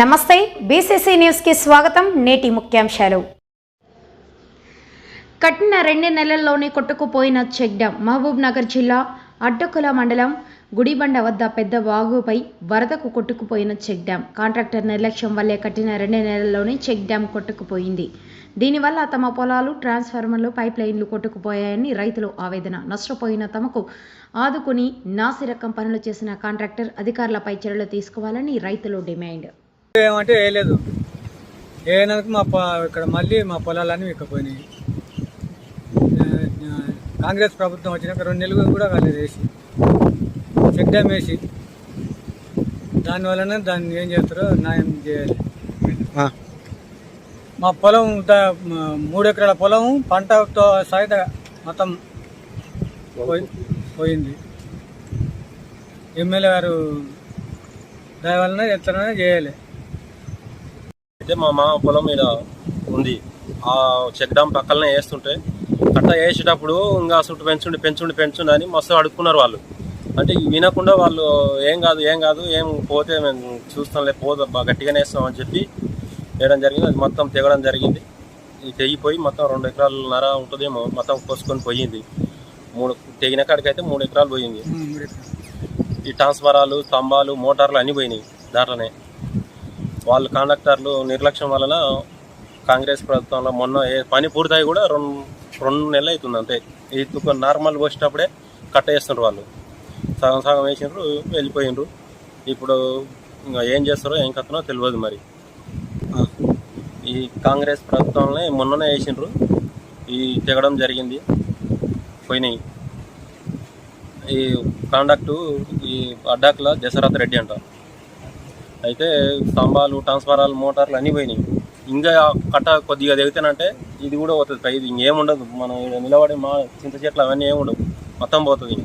నమస్తే బీసీసీ న్యూస్కి స్వాగతం నేటి ముఖ్యాంశాలు. కట్టిన రెండు నెలల్లోనే కొట్టుకుపోయిన చెక్ డ్యాం మహబూబ్ నగర్ జిల్లా అడ్డకుల మండలం గుడిబండ వద్ద పెద్ద వాగుపై వరదకు కొట్టుకుపోయిన చెక్ డ్యాం కాంట్రాక్టర్ నిర్లక్ష్యం వల్లే కట్టిన రెండు నెలల్లోనే చెక్ డ్యాం కొట్టుకుపోయింది. దీనివల్ల తమ పొలాలు ట్రాన్స్ఫార్మర్లు పైప్ లైన్లు కొట్టుకుపోయాయని రైతులు ఆవేదన. నష్టపోయిన తమకు ఆదుకుని నాసిరకం పనులు చేసిన కాంట్రాక్టర్ అధికారులపై చర్యలు తీసుకోవాలని రైతులు డిమాండ్. ఏమంటే వేయలేదు. వేయనందుకు మా పొ ఇక్కడ మళ్ళీ మా పొలాలన్నీ ఇక్కపోయినాయి కాంగ్రెస్ ప్రభుత్వం వచ్చినాక రెండు నెలలు కూడా కాలేదు వేసి. చెక్ డ్యామ్ వేసి. దానివలన దాన్ని ఏం చేస్తారో న్యాయం చేయాలి. మా పొలం మూడు ఎకరాల పొలం పంటతో సహిత మొత్తం పోయి- పోయింది. ఎమ్మెల్యే గారు దాని వలన చేయాలి. అయితే మా మామ పొలం మీద ఉంది. ఆ చెక్ డామ్ పక్కలనే వేస్తుంటే కట్ట వేసేటప్పుడు ఇంకా చుట్టూ పెంచుండి పెంచుండి పెంచుండి అని మస్తు అడుక్కున్నారు వాళ్ళు. అంటే వినకుండా వాళ్ళు ఏం కాదు ఏం కాదు ఏం పోతే మేము చూస్తాంలే పోదు బాగా గట్టిగానే వేస్తాం అని చెప్పి వేయడం జరిగింది. అది మొత్తం తెగడం జరిగింది. తెగిపోయి మొత్తం రెండు ఎకరాలు నర ఉంటుందేమో మొత్తం కోసుకొని పోయింది. మూడు తెగిన కాడికైతే మూడు ఎకరాలు పోయింది. ఈ ట్రాన్స్ఫారాలు స్తంభాలు మోటార్లు అన్నీ పోయినాయి దాంట్లోనే. వాళ్ళు కాండక్టర్లు నిర్లక్ష్యం వలన కాంగ్రెస్ ప్రభుత్వంలో మొన్న ఏ పని పూర్తయి కూడా రెండు రెండు నెలలు అవుతుంది అంతే. ఇది నార్మల్ వచ్చేటప్పుడే కట్ట చేస్తున్నారు వాళ్ళు. సగం సగం వేసిండ్రు వెళ్ళిపోయిండ్రు. ఇప్పుడు ఇంకా ఏం చేస్తారో ఏం కథనో తెలియదు మరి. ఈ కాంగ్రెస్ ప్రభుత్వంలో మొన్ననే వేసిండ్రు. ఈ తెగడం జరిగింది. పోయినాయి. ఈ కాండక్టు ఈ అడ్డాకుల దశరథ రెడ్డి అంటారు అయితే స్తంభాలు ట్రాన్స్ఫారాలు మోటార్లు అన్నీ పోయినాయి. ఇంకా కట్ట కొద్దిగా దిగుతానంటే ఇది కూడా పోతుంది పై ఇది ఇంకేముండదు మనం నిలబడి మా చింత చెట్లు అవన్నీ ఏముండవు మొత్తం పోతుంది.